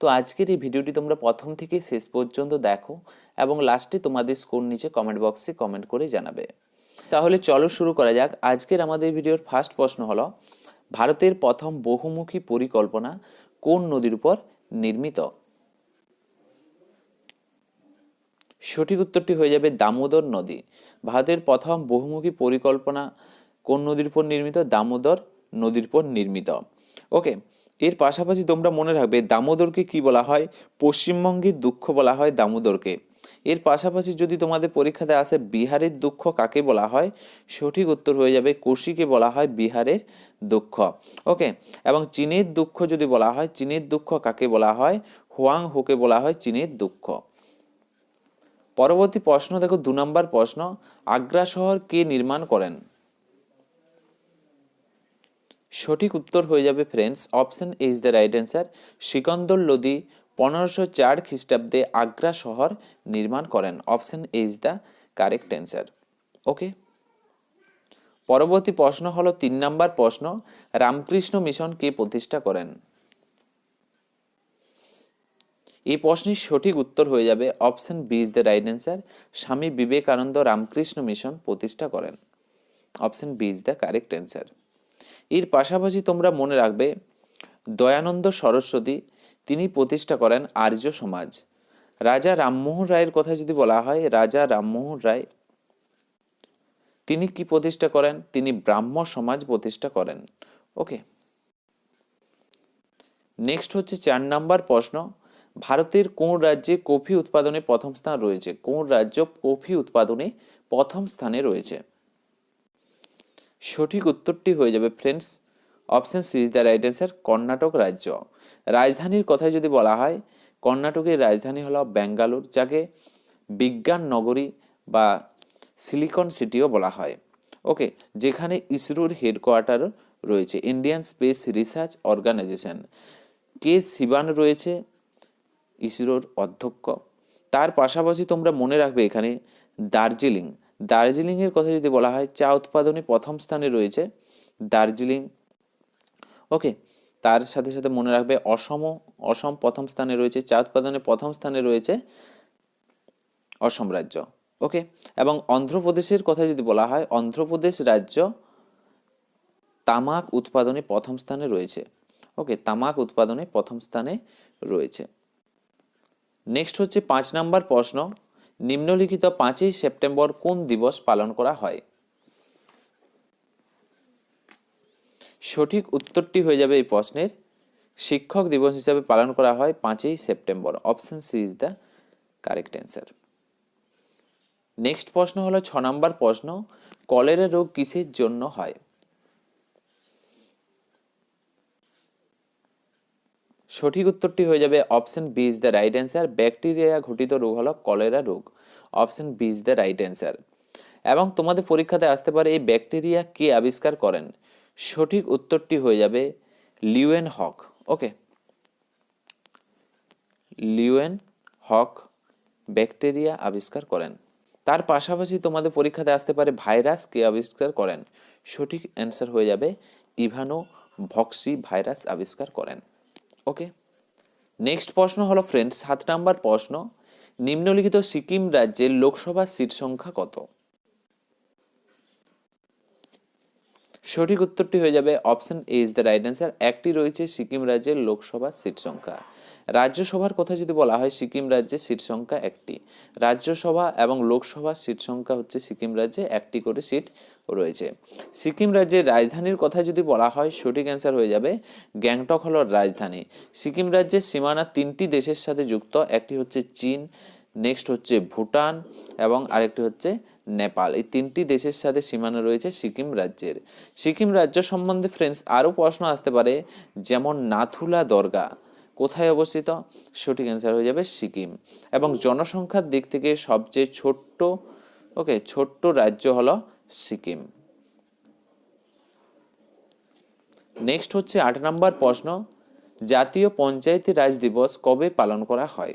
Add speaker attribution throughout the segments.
Speaker 1: তো আজকের এই ভিডিওটি তোমরা প্রথম থেকে শেষ পর্যন্ত দেখো এবং লাস্টে তোমাদের স্কোর নিচে কমেন্ট বক্সে কমেন্ট করে জানাবে। তাহলে চলো শুরু করা যাক। আজকের আমাদের ভিডিওর ফার্স্ট প্রশ্ন হলো, ভারতের প্রথম বহুমুখী পরিকল্পনা কোন নদীর উপর নির্মিত? সঠিক উত্তরটি হয়ে যাবে দামোদর নদী। ভারতের প্রথম বহুমুখী পরিকল্পনা কোন নদীর উপর নির্মিত? দামোদর নদীর উপর নির্মিত। ওকে এর পাশাপাশি তোমরা মনে রাখবে, দামোদরকে কি বলা হয়? পশ্চিমবঙ্গের দুঃখ বলা হয় দামোদরকে। এর পাশাপাশি যদি তোমাদের পরীক্ষাতে আসে, বিহারের দুঃখ কাকে বলা হয়? সঠিক উত্তর হয়ে যাবে, কোশিকে বলা হয় বিহারের দুঃখ। ওকে, এবং চীনের দুঃখ যদি বলা হয়, চীনের দুঃখ কাকে বলা হয়? হোয়াং হোকে বলা হয় চীনের দুঃখ। পরবর্তী প্রশ্ন, দেখো, দু নম্বর প্রশ্ন, আগ্রা শহর কে নির্মাণ করেন? সঠিক উত্তর হয়ে যাবে friends option is the right answer Sikandar Lodi পনেরোশো চার খ্রিস্টাব্দে আগ্রা শহর নির্মাণ করেন। Option is the correct answer okay পরবর্তী প্রশ্ন হলো তিন নম্বর প্রশ্ন, রামকৃষ্ণ মিশন কে প্রতিষ্ঠা করেন? এই প্রশ্নের সঠিক উত্তর হয়ে যাবে option B is the right answer Swami Vivekananda Ramakrishna mission প্রতিষ্ঠা করেন। Option B is the correct answer এর পাশাপাশি তোমরা মনে রাখবে, দয়ানন্দ সরস্বতী, তিনি প্রতিষ্ঠা করেন আর্য সমাজ। রাজা রামমোহন রায়ের কথা যদি বলা হয়, রাজা রামমোহন রায় তিনি কি প্রতিষ্ঠা করেন? তিনি ব্রাহ্ম সমাজ প্রতিষ্ঠা করেন। ওকে নেক্সট হচ্ছে চার নাম্বার প্রশ্ন। ভারতের কোন রাজ্যে কফি উৎপাদনে প্রথম স্থান রয়েছে? কোন রাজ্য কফি উৎপাদনে প্রথম স্থানে রয়েছে? সঠিক উত্তরটি হয়ে যাবে friends option C is the right answer Karnataka রাজ্য। রাজধানীর কথায় যদি বলা হয়, কর্ণাটকের রাজধানী হলো ব্যাঙ্গালোর, যাকে বিজ্ঞান নগরী বা সিলিকন সিটিও বলা হয়। ওকে যেখানে ইসরোর হেডকোয়ার্টার রয়েছে। Indian space research organisation K Sivan রয়েছে? ইসরোর অধ্যক্ষ। তার পাশাপাশি তোমরা মনে রাখবে এখানে দার্জিলিং। দার্জিলিংয়ের কথা যদি বলা হয়, চা উৎপাদনে প্রথম স্থানে রয়েছে দার্জিলিং। ওকে, তার সাথে সাথে মনে রাখবে অসম অসম প্রথম স্থানে রয়েছে, চা উৎপাদনে প্রথম স্থানে রয়েছে অসম রাজ্য। ওকে, এবং অন্ধ্রপ্রদেশের কথা যদি বলা হয়, অন্ধ্রপ্রদেশ রাজ্য তামাক উৎপাদনে প্রথম স্থানে রয়েছে। ওকে, তামাক উৎপাদনে প্রথম স্থানে রয়েছে। নেক্সট হচ্ছে পাঁচ নাম্বার প্রশ্ন। নিম্নলিখিত পাঁচই সেপ্টেম্বর কোন দিবস পালন করা হয়? সঠিক উত্তরটি হয়ে যাবে এই প্রশ্নের। শিক্ষক দিবস হিসাবে পালন করা হয় পাঁচই September. Option C is the correct answer. Next প্রশ্ন হলো ছ নম্বর প্রশ্ন, কলেরা রোগ কিসের জন্য হয়? সঠিক উত্তরটি হয়ে যাবে option B is the right answer. Bacteria ঘটিত রোগ হলো কলেরা রোগ। Option B is the right answer. এবং তোমাদের পরীক্ষাতে আসতে পারে এই ব্যাকটেরিয়া কে আবিষ্কার করেন। সঠিক উত্তরটি হয়ে যাবে Leeuwenhoek. Okay. Leeuwenhoek bacteria আবিষ্কার করেন। তার পাশাপাশি তোমাদের পরীক্ষাতে আসতে পারে ভাইরাস কে আবিষ্কার করেন। সঠিক অ্যান্সার হয়ে যাবে ইভানো ভক্সি ভাইরাস আবিষ্কার করেন। ওকে নেক্সট প্রশ্ন হলো ফ্রেন্ডস সাত নাম্বার প্রশ্ন। নিম্নলিখিত সিকিম রাজ্যের লোকসভা সিট সংখ্যা কত? সঠিক উত্তরটি হয়ে যাবে option A is the right answer একটি রয়েছে সিকিম রাজ্যের লোকসভা সিট সংখ্যা। রাজ্যসভার কথা যদি বলা হয়, সিকিম রাজ্যে সিট সংখ্যা একটি। রাজ্যসভা এবং লোকসভা সিট সংখ্যা হচ্ছে সিকিম রাজ্যে একটি করে সিট রয়েছে। সিকিম রাজ্যের রাজধানীর কথা যদি বলা হয়, সঠিক অ্যান্সার হয়ে যাবে গ্যাংটক হল রাজধানী। সিকিম রাজ্যের সীমানা তিনটি দেশের সাথে যুক্ত, একটি হচ্ছে চীন নেক্সট হচ্ছে ভুটান এবং আরেকটি হচ্ছে নেপাল। এই তিনটি দেশের সাথে সীমানা রয়েছে সিকিম রাজ্যের। সিকিম রাজ্য সম্বন্ধে ফ্রেন্ডস আরও প্রশ্ন আসতে পারে, যেমন নাথুলা দরগা। কোথায় অবস্থিত? সঠিক অ্যান্সার হয়ে যাবে সিকিম। এবং জনসংখ্যার দিক থেকে সবচেয়ে ছোট্ট ওকে ছোট্ট রাজ্য হলো সিকিম। নেক্সট হচ্ছে আট নম্বর প্রশ্ন, জাতীয় পঞ্চায়েতি রাজ দিবস কবে পালন করা হয়?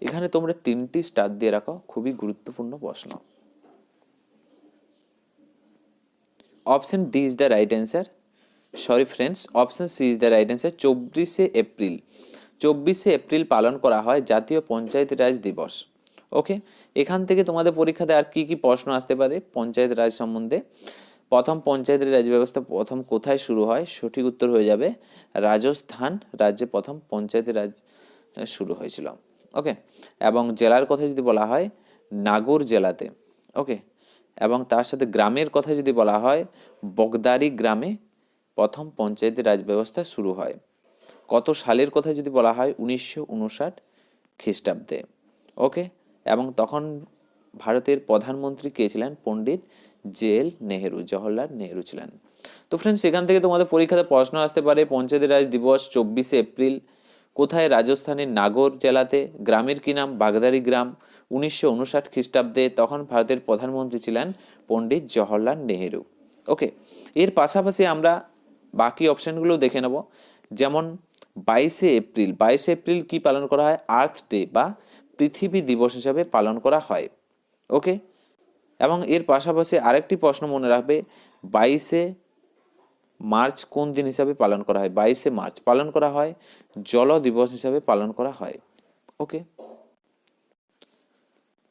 Speaker 1: এখানে তোমরা তিনটি স্টার দিয়ে রাখো, খুবই গুরুত্বপূর্ণ প্রশ্ন। Option D is the right answer sorry friends option C is the right answer চব্বিশে এপ্রিল চব্বিশে এপ্রিল পালন করা হয় জাতীয় পঞ্চায়েত রাজ দিবস। ওকে এখান থেকে তোমাদের পরীক্ষাতে আর কি কি প্রশ্ন আসতে পারে পঞ্চায়েত রাজ সম্বন্ধে? প্রথম, পঞ্চায়েতের রাজ ব্যবস্থা প্রথম কোথায় শুরু হয়? সঠিক উত্তর হয়ে যাবে রাজস্থান রাজ্যে প্রথম পঞ্চায়েতের রাজ শুরু হয়েছিল। ওকে এবং জেলার কথা যদি বলা হয়, নাগর জেলাতে। ওকে এবং তার সাথে গ্রামের কথা যদি বলা হয়, বগদারি গ্রামে প্রথম পঞ্চায়েতের রাজ ব্যবস্থা শুরু হয়। কত সালের কথা যদি বলা হয়? উনিশশো উনষাট খ্রিস্টাব্দে। ওকে এবং তখন ভারতের প্রধানমন্ত্রী কে ছিলেন? পণ্ডিত জেল নেহেরু, জওহরলাল নেহেরু ছিলেন। তো ফ্রেন্ডস সেখান থেকে তোমাদের পরীক্ষাতে প্রশ্ন আসতে পারে পঞ্চায়েতের রাজ দিবস চব্বিশে এপ্রিল, কোথায় রাজস্থানের নাগর জেলাতে? গ্রামের কি নাম? বাগদারি গ্রাম। উনিশশো উনষাট খ্রিস্টাব্দে তখন ভারতের প্রধানমন্ত্রী ছিলেন পণ্ডিত জওহরলাল নেহেরু। ওকে এর পাশাপাশি আমরা বাকি অপশানগুলো দেখে নেব। যেমন বাইশে এপ্রিল বাইশে এপ্রিল কি পালন করা হয়? আর্থ ডে বা পৃথিবী দিবস হিসাবে পালন করা হয়। ওকে এবং এর পাশাপাশি আরেকটি প্রশ্ন মনে রাখবে, বাইশে মার্চ কোন দিন হিসাবে পালন করা হয়? বাইশে মার্চ পালন করা হয়, জল দিবস হিসাবে পালন করা হয়। ওকে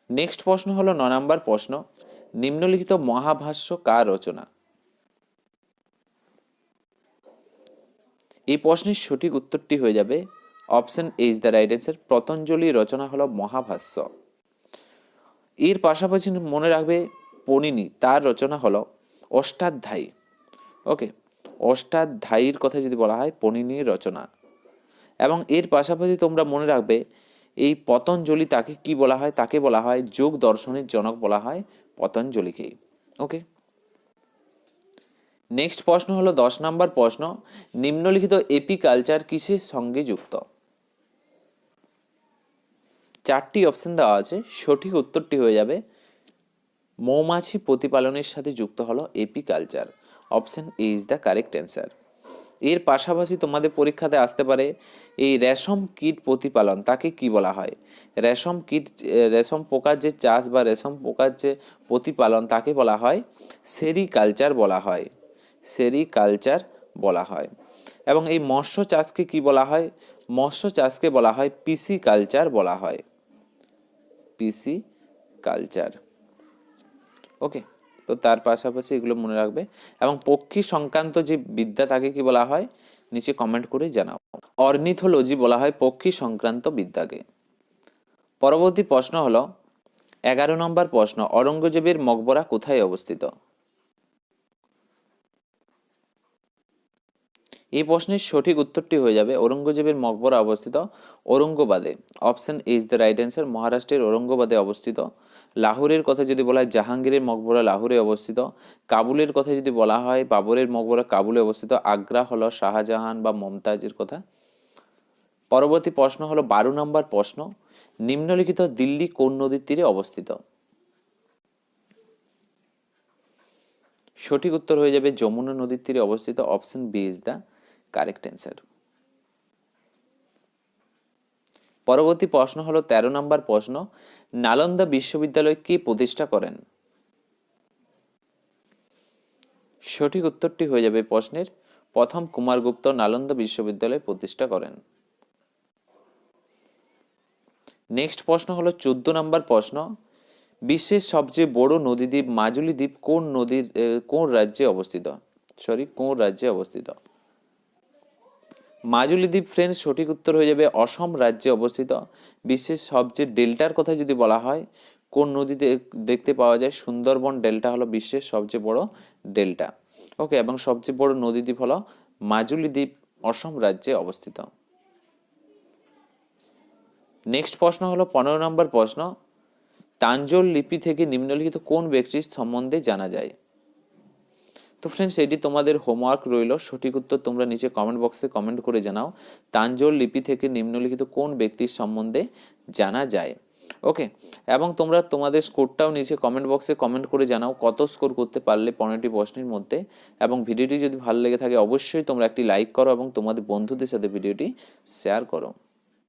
Speaker 1: নেক্সট প্রশ্ন হলো ন নম্বর প্রশ্ন। নিম্নলিখিত মহাভাষ্য কার রচনা? এই প্রশ্নের সঠিক উত্তরটি হয়ে যাবে option A is the right answer Patanjali রচনা হলো মহাভাষ্য। এর পাশাপাশি মনে রাখবে পণিনি, তার রচনা হলো অষ্টাধ্যায়ী। ওকে, অষ্টাধ্যায়ীর কথা যদি বলা হয়, পণিনির রচনা। এবং এর পাশাপাশি তোমরা মনে রাখবে এই পতঞ্জলি তাকে কি বলা হয়, তাকে বলা হয় যোগ দর্শনের জনক বলা হয় পতঞ্জলিকেই। ওকে? নেক্সট প্রশ্ন হলো দশ নম্বর প্রশ্ন, নিম্নলিখিত এপি কালচার কিসের সঙ্গে যুক্ত? চারটি অপশন দেওয়া আছে, সঠিক উত্তরটি হয়ে যাবে, মৌমাছি প্রতিপালনের সাথে যুক্ত হলো apiculture. Option A is the correct answer এর পাশাপাশি তোমাদের পরীক্ষাতে আসতে পারে, এই রেশম কীট প্রতিপালন, তাকে কি বলা হয়? রেশম কীট, রেশম পোকার যে চাষ বা রেশম পোকার যে প্রতিপালন, তাকে বলা হয় সেরিকালচার বলা হয়। সেরিকালচার বলা হয়। এবং এই মৎস্য চাষকে কি বলা হয়? মৎস্য চাষকে বলা হয় পিসি কালচার বলা হয়। পিসি কালচার। ওকে, তো তার পাশাপাশি এগুলো মনে রাখবে। এবং পক্ষী সংক্রান্ত যে বিদ্যা তাকে কি বলা হয়? নিচে কমেন্ট করে জানাও। অর্নিথোলজি বলা হয় পক্ষী সংক্রান্ত বিদ্যাকে। পরবর্তী প্রশ্ন হলো, এগারো নম্বর প্রশ্ন অরঙ্গজেবের মকবরা কোথায় অবস্থিত? এই প্রশ্নের সঠিক উত্তরটি হয়ে যাবে ঔরঙ্গজেবের মকবরা অবস্থিত ঔরঙ্গাবাদে। Option is the right answer মহারাষ্ট্রের ঔরঙ্গাবাদে অবস্থিত। লাহোরের কথা যদি বলা হয়, জাহাঙ্গীরের মকবরা লাহোরে অবস্থিত। কাবুলের কথা যদি বলা হয়, বাবরের মকবরা কাবুলে অবস্থিত। আগ্রা হলো শাহজাহান বা মমতাজের কথা। পরবর্তী প্রশ্ন হলো বারো নম্বর প্রশ্ন, নিম্নলিখিত দিল্লি কোন নদীর তীরে অবস্থিত? সঠিক উত্তর হয়ে যাবে যমুনা নদীর তীরে অবস্থিত। Option B is the correct answer পরবর্তী প্রশ্ন হলো ১৩ নম্বর প্রশ্ন, নালন্দা বিশ্ববিদ্যালয় কে প্রতিষ্ঠা করেন? সঠিক উত্তরটি হয়ে যাবে প্রশ্নের, প্রথম কুমারগুপ্ত নালন্দা বিশ্ববিদ্যালয় প্রতিষ্ঠা করেন। নেক্সট প্রশ্ন হলো চোদ্দ নম্বর প্রশ্ন, বিশ্বের সবচেয়ে বড় নদীদ্বীপ মাজুলি দ্বীপ কোন নদীর কোন রাজ্যে অবস্থিত? সরি কোন রাজ্যে অবস্থিত? মাজুলি দ্বীপ ফ্রেন্ডস সঠিক উত্তর হয়ে যাবে অসম রাজ্যে অবস্থিত। বিশ্বের সবচেয়ে ডেল্টার কথা যদি বলা হয়, কোন নদীতে দেখতে পাওয়া যায়? সুন্দরবন ডেল্টা হলো বিশ্বের সবচেয়ে বড় ডেল্টা। ওকে, এবং সবচেয়ে বড় নদী দ্বীপ হলো মাজুলি দ্বীপ অসম রাজ্যে অবস্থিত। নেক্সট প্রশ্ন হলো পনেরো নম্বর প্রশ্ন। তাঞ্জোল লিপি থেকে নিম্নলিখিত কোন ব্যক্তির সম্বন্ধে জানা যায়? তো ফ্রেন্ডস এটি তোমাদের হোমওয়ার্ক রইল। সঠিক উত্তর তোমরা নিচে কমেন্ট বক্সে কমেন্ট করে জানাও। তাঞ্জোর লিপি থেকে নিম্নলিখিত কোন ব্যক্তির সম্বন্ধে জানা যায়? ওকে এবং তোমরা তোমাদের স্কোরটাও নিচে কমেন্ট বক্সে কমেন্ট করে জানাও কত স্কোর করতে পারলে পনেরোটি প্রশ্নের মধ্যে। এবং ভিডিওটি যদি ভালো লেগে থাকে, অবশ্যই তোমরা একটি লাইক করো এবং তোমাদের বন্ধুদের সাথে ভিডিওটি শেয়ার করো।